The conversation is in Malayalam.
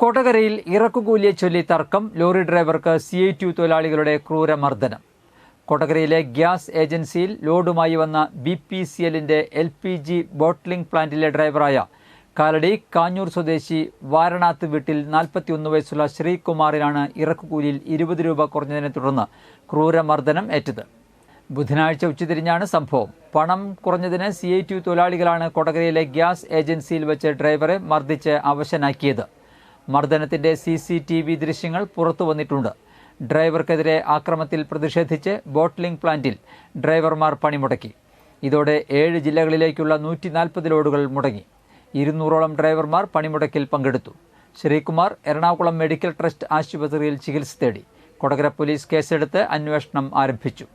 കൊടകരയിൽ ഇറക്കുകൂലിയെ ചൊല്ലി തർക്കം ലോറി ഡ്രൈവർക്ക് സി ഐ ടി തൊഴിലാളികളുടെ ക്രൂരമർദ്ദനം. കൊടകരയിലെ ഗ്യാസ് ഏജൻസിയിൽ ലോഡുമായി വന്ന ബി പി സി എല്ലിന്റെ എൽ പി ജി ബോട്ട്ലിംഗ് പ്ലാന്റിലെ ഡ്രൈവറായ കാലടി കാഞ്ഞൂർ സ്വദേശി വാരണാത്ത് വീട്ടിൽ നാൽപ്പത്തിയൊന്ന് വയസ്സുള്ള ശ്രീകുമാറിനാണ് ഇറക്കുകൂലിയിൽ ഇരുപത് രൂപ കുറഞ്ഞതിനെ തുടർന്ന് ക്രൂരമർദ്ദനം ഏറ്റത്. ബുധനാഴ്ച ഉച്ചതിരിഞ്ഞാണ് സംഭവം. പണം കുറഞ്ഞതിന് സി ഐ ടി തൊഴിലാളികളാണ് കൊടകരയിലെ ഗ്യാസ് ഏജൻസിയിൽ വെച്ച് ഡ്രൈവറെ മർദ്ദിച്ച് അവശനാക്കിയത്. മർദ്ദനത്തിന്റെ സി സി ടി വി ദൃശ്യങ്ങൾ പുറത്തു വന്നിട്ടുണ്ട്. ഡ്രൈവർക്കെതിരെ ആക്രമത്തിൽ പ്രതിഷേധിച്ച് ബോട്ട്ലിംഗ് പ്ലാന്റിൽ ഡ്രൈവർമാർ പണിമുടക്കി. ഇതോടെ ഏഴ് ജില്ലകളിലേക്കുള്ള നൂറ്റി നാൽപ്പത് ലോഡുകൾ മുടങ്ങി. ഇരുന്നൂറോളം ഡ്രൈവർമാർ പണിമുടക്കിൽ പങ്കെടുത്തു. ശ്രീകുമാർ എറണാകുളം മെഡിക്കൽ ട്രസ്റ്റ് ആശുപത്രിയിൽ ചികിത്സ തേടി. കൊടകര പോലീസ് കേസെടുത്ത് അന്വേഷണം ആരംഭിച്ചു.